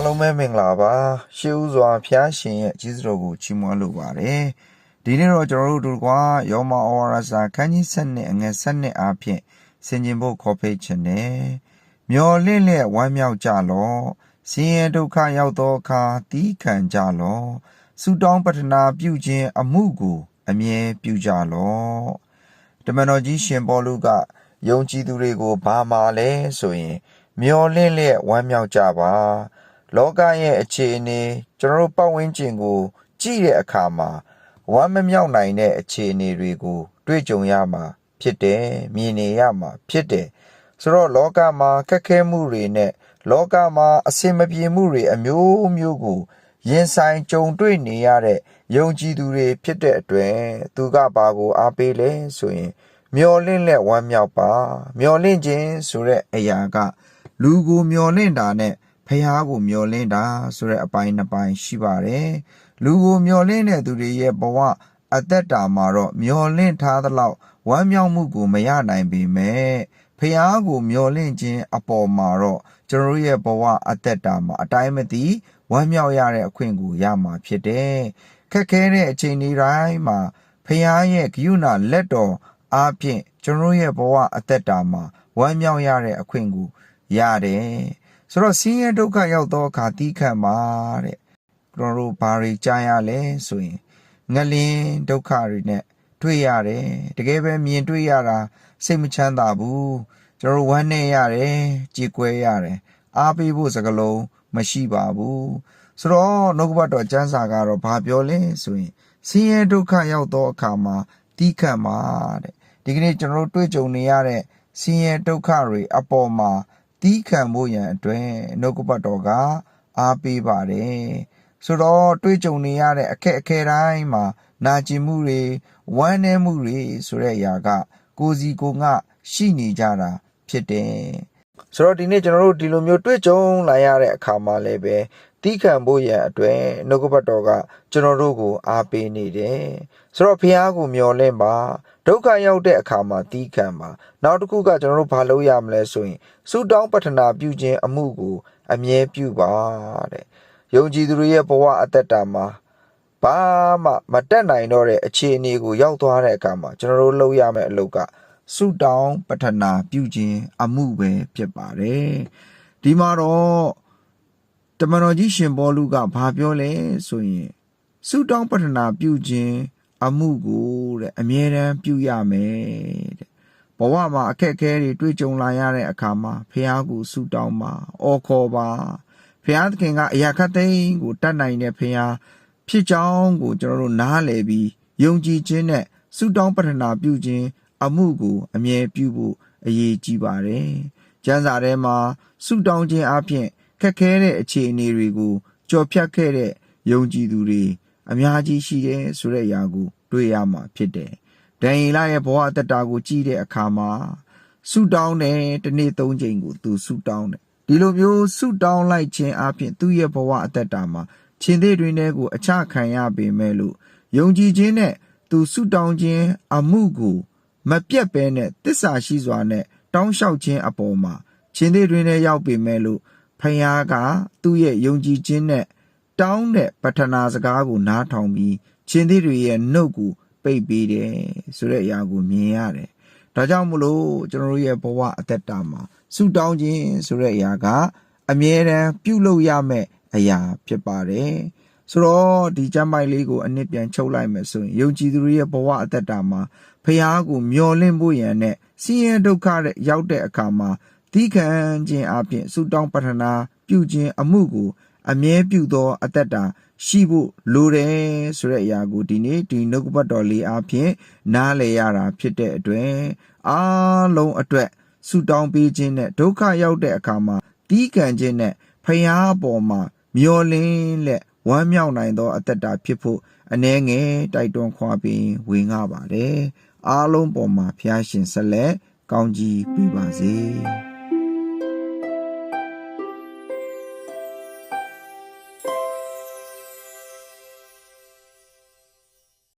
အားလုံးပဲမင်္ဂလာပါရှေးဦးစွာဖျားရှင်ရဲ့ကြီးစတော်ကိုချီးမွမ်းလိုပါတယ်ဒီနေ့တော့ကျွန်တော်တို့တို့ကယောမဩဝါဒစာခန်းကြီး7နဲ့အငယ်7နဲ့အားဖြင့်ဆင်ခြင်ဖို့ခေါ်ဖိတ်ခြင်းနဲ့မျော်လင့်လျက်ဝမ်းမြောက်ကြလော့ဆင်းရဲဒုက္ခရောက်သောအခါတီးခံကြလော့ဆုတောင်းပတ္ထနာပြုခြင်းအမှုကို အမြဲပြုကြလော့တမန်တော်ကြီးရှင်ပေါလုကယုံကြည်သူတွေကိုဘာမှလဲဆိုရင် မျော်လင့်လျက်ဝမ်းမြောက်ကြပါ လောကရဲ့အခြေအနေကျွန်တော်တို့ပတ်ဝန်းကျင်ကို ကြည့်တဲ့အခါမှာဝမ်းမမြောက်နိုင်တဲ့အခြေအနေတွေကို တွေ့ကြုံရမှာ ဖြစ်တယ်မြင်နေရမှာ ဖြစ်တယ်ဆိုတော့လောကမှာခက်ခဲမှုတွေနဲ့လောကမှာအဆင်မပြေမှုတွေအမျိုးမျိုးကိုရင်ဆိုင်ကြုံတွေ့နေရတဲ့ယုံကြည်သူတွေဖြစ်တဲ့အတွက်သူကဘာကိုအားပေးလဲဆိုရင် မျော်လင့်လက်ဝမ်းမြောက်ပါ မျော်လင့်ခြင်းဆိုတဲ့အရာက လူကိုမျော်လင့်တာနဲ့ ဖះကိုမျော်လင့်တာဆိုတဲ့အပိုင်းနှစ်ပိုင်းရှိပါတယ်လူကိုမျော်လင့်တဲ့သူတွေရဲ့ဘဝအသက်တာမှာတော့မျော်လင့်ထားသလောက်ဝမ်းမြောက်မှုကိုမရနိုင်ပေမဲ့ဖះကိုမျော်လင့်ခြင်းအပေါ်မှာတော့ကျွန်တော်ရဲ့ဘဝအသက်တာမှာအတိုင်းမသိဝမ်းမြောက်ရတဲ့အခွင့်ကိုရမှာဖြစ်တယ်ခက်ခဲတဲ့အချိန်တွေတိုင်းမှာဖះရဲ့ဂရုဏာလက်တော်အားဖြင့်ကျွန်တော်ရဲ့ဘဝအသက်တာမှာဝမ်းမြောက်ရတဲ့အခွင့်ကိုရတယ် ဆိုတော့ဆင်းရဲဒုက္ခရောက်သောအခါတီးခံပါတဲ့ကျွန်တော်တို့ဘာတွေကြားရလဲဆိုရင်ငလင်းဒုက္ခတွေနဲ့တွေ့ရတယ်တကယ်ပဲမြင်တွေ့ရတာစိတ်မချမ်းသာဘူးကျွန်တော်တို့ဝမ်းနေရတယ်ကြေကွဲရတယ်အားပေးဖို့စကလုံးမရှိပါဘူးဆိုတော့နှုတ်ကပတ်တော်ကျမ်းစာကတော့ဘာပြောလဲဆိုရင်ဆင်းရဲဒုက္ခရောက်သောအခါမှာတီးခံပါတဲ့ဒီကနေ့ကျွန်တော်တို့တွေ့ကြုံနေရတဲ့ဆင်းရဲဒုက္ခတွေအပေါ်မှာ တီးခံဖို့ရန်အတွက်နှုတ်ကပတ်တော်ကအားပေးပါတယ်ဆိုတော့တွေ့ကြုံနေရတဲ့အခက်အခဲတိုင်းမှာနာကျင်မှုတွေဝမ်းနည်းမှုတွေဆိုတဲ့အရာက ကိုယ်စီကိုယ်ငှရှိနေကြတာဖြစ်တယ်ဆိုတော့ဒီနေ့ကျွန်တော်တို့ဒီလိုမျိုးတွေ့ကြုံလာရတဲ့အခါမှာလည်းပဲ တီးခံဖို့ရန်အတွက်နှုတ်ကပတ်တော်ကကျွန်တော်တို့ကိုအားပေးနေတယ်ဆိုတော့ဖះကိုမျော်လင့်ပါဒုက္ခရောက်တဲ့အခါမှာတီးခံပါနောက်တစ်ခုကကျွန်တော်တို့ဘာလုပ်ရမလဲဆိုရင်ဆုတောင်းပတ္ထနာပြုခြင်းအမှုကို အမြဲပြုပါတဲ့ယုံကြည်သူတွေရဲ့ဘဝအသက်တာမှာဘာမှမတက်နိုင်တော့တဲ့အခြေအနေကိုရောက်သွားတဲ့အခါမှာကျွန်တော်တို့လုပ်ရမယ့်အလုပ်ကဆုတောင်းပတ္ထနာပြုခြင်းအမှုပဲဖြစ်ပါတယ်ဒီမှာတော့ တမန်တော်ကြီးရှင်ဘောလူကဘာပြောလဲဆိုရင်ဆုတောင်းပတ္ထနာပြုခြင်းအမှုကိုတဲ့အမြဲတမ်းပြုရမယ်တဲ့ဘဝမှာအခက်အခဲတွေတွေ့ကြုံလာရတဲ့အခါမှာဖះကိုဆုတောင်းပါအော်ခေါ်ပါဖះသခင်ကအရာခတ်သိမ်းကိုတတ်နိုင်တဲ့ဖះဖြစ်ကြောင်းကိုကျွန်တော်တို့နားလည်ပြီးယုံကြည်ခြင်းနဲ့ဆုတောင်းပတ္ထနာပြုခြင်းအမှုကိုအမြဲပြုဖို့အရေးကြီးပါတယ်။ကျမ်းစာထဲမှာဆုတောင်းခြင်းအပြင် ခက်ခဲတဲ့အခြေအနေတွေကိုကြော်ဖြတ်ခဲ့တဲ့ယုံကြည်သူတွေအများကြီးရှိတယ်ဆိုတဲ့အရာကို တွေ့ရမှာဖြစ်တယ်။ဒန်ယေလရဲ့ဘဝအတ္တကိုကြည့်တဲ့အခါမှာဆုတောင်းတယ်တစ်နေ့သုံးချိန်ကိုသူဆုတောင်းတယ်။ဒီလိုမျိုးဆုတောင်းလိုက်ခြင်းအပြင်သူ့ရဲ့ဘဝအတ္တမှာရှင်သေးတွင်တဲ့ကိုအချခံရပေမဲ့လို့ယုံကြည်ခြင်းနဲ့သူဆုတောင်းခြင်းအမှုကိုမပြတ်ဘဲနဲ့တစ္ဆာရှိစွာနဲ့တောင်းလျှောက်ခြင်းအပေါ်မှာရှင်သေးတွင်တဲ့ရောက်ပေမဲ့လို့ ဖခင်ကသူ့ရဲ့ယုံကြည်ခြင်းနဲ့တောင်းတဲ့ပထနာစကားကိုနားထောင်ပြီးရှင်သေးတွေရဲ့နှုတ်ကိုပိတ်ပေးတယ်ဆိုတဲ့အရာကိုမြင်ရတယ်။ဒါကြောင့်မလို့ကျွန်တော်တို့ရဲ့ဘဝအသက်တာမှာဆုတောင်းခြင်းဆိုတဲ့အရာကအမြဲတမ်းပြုလုပ်ရမယ့်အရာဖြစ်ပါတယ်။ဆိုတော့ဒီကျမ်းပိုက်လေးကိုအနစ်ပြန်ချုပ်လိုက်မယ်ဆိုရင်ယုံကြည်သူတွေရဲ့ဘဝအသက်တာမှာဖះကိုမျော်လင့်ဖို့ရန်နဲ့ဆင်းရဲဒုက္ခတဲ့ရောက်တဲ့အခါမှာ သီးခံခြင်းအပြင်ဆုတောင်းပတ္ထနာ ပြုခြင်းအမှုကို အမြဲပြုသောအသက်တာရှိဖို့လိုတယ်ဆိုတဲ့အရာကိုဒီနေ့ဒီနှုတ်ကပတ်တော်လေးအပြင်နားလည်ရတာဖြစ်တဲ့အတွက်အားလုံးအတွက်ဆုတောင်းပေးခြင်းနဲ့ဒုက္ခရောက်တဲ့အခါမှာတီးခံခြင်းနဲ့ဖျားပေါ်မှာမျောလင်းလက်ဝမ်းမြောက်နိုင်သောအသက်တာဖြစ်ဖို့အ ਨੇ ငယ်တိုက်တွန်းခွာပြီးဝင်ငါပါတယ်အားလုံးပေါ်မှာဖျားရှင်ဆက်လက်ကောင်းကြီးပေးပါစေ။